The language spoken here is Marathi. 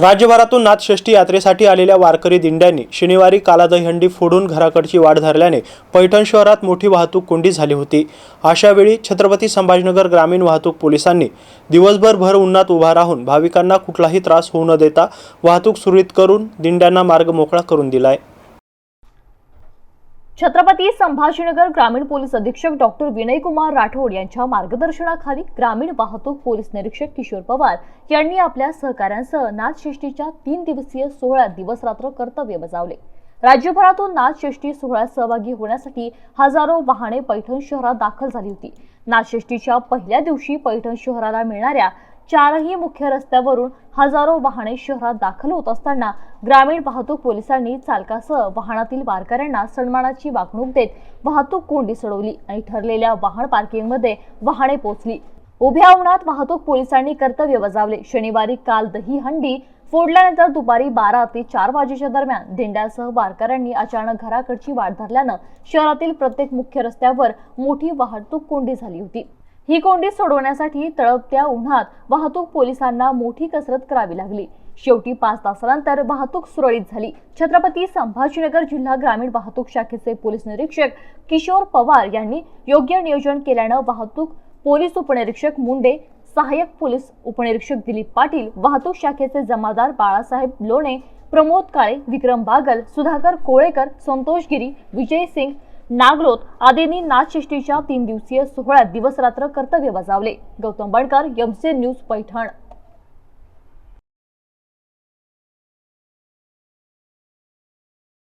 राज्यभरातून नाथषष्ठी यात्रेसाठी आलेल्या वारकरी दिंड्यांनी शनिवारी काला दहीहंडी फोडून घराकडची वाढ धरल्याने पैठण शहरात मोठी वाहतूक कोंडी झाली होती. अशावेळी छत्रपती संभाजीनगर ग्रामीण वाहतूक पोलिसांनी दिवसभर भर उन्हात उभा राहून भाविकांना कुठलाही त्रास होऊ न देता वाहतूक सुरळीत करून दिंड्यांना मार्ग मोकळा करून दिलाय. छत्रपती संभाजीनगर ग्रामीण पोलीस अधीक्षक डॉक्टर विनयकुमार राठोड यांच्या मार्गदर्शनाखाली ग्रामीण वाहतूक पोलीस निरीक्षक किशोर पवार यांनी आपल्या सहकाऱ्यांसह नाथषष्टीच्या तीन दिवसीय सोहळ्यात दिवस रात्र कर्तव्य बजावले. राज्यभरातून नाथषष्ठी सोहळ्यात सहभागी होण्यासाठी हजारो वाहने पैठण शहरात दाखल झाली होती. नाथषष्टीच्या पहिल्या दिवशी पैठण शहराला मिळणाऱ्या चारही मुख्य रस्त्यावरून हजारो वाहने शहरात दाखल होत असताना ग्रामीण वाहतूक पोलिसांनी चालकासह वाहनातील वारकऱ्यांना सन्मानाची वागणूक देत वाहतूक कोंडी सोडवली आणि ठरलेल्या वाहन पार्किंगमध्ये वाहने पोहोचली. उभ्या उन्हात वाहतूक पोलिसांनी कर्तव्य बजावले. शनिवारी काल दही हंडी फोडल्यानंतर दुपारी बारा ते चार वाजेच्या दरम्यान दिंड्यासह वारकऱ्यांनी अचानक घराकडची वाट धरल्यानं शहरातील प्रत्येक मुख्य रस्त्यावर मोठी वाहतूक कोंडी झाली होती. ही कोंडी सोडवण्यासाठी तळपत्या उन्हात वाहतूक पोलिसांना मोठी कसरत करावी लागली. शेवटी पाच तासानंतर वाहतूक सुरळीत झाली. छत्रपती संभाजीनगर जिल्हा ग्रामीण वाहतूक शाखेचे पोलीस निरीक्षक किशोर पवार यांनी योग्य नियोजन केल्यानं वाहतूक पोलीस उपनिरीक्षक मुंडे सहाय्यक पोलीस उपनिरीक्षक दिलीप पाटील वाहतूक शाखेचे जमादार बाळासाहेब लोणे प्रमोद काळे विक्रम बागल सुधाकर कोळेकर संतोष गिरी विजय सिंग नागलोत आदींनी नाथषष्टीच्या तीन दिवसीय सोहळ्यात दिवसरात्र कर्तव्य बजावले. Gautam Badkar MC news Paithan.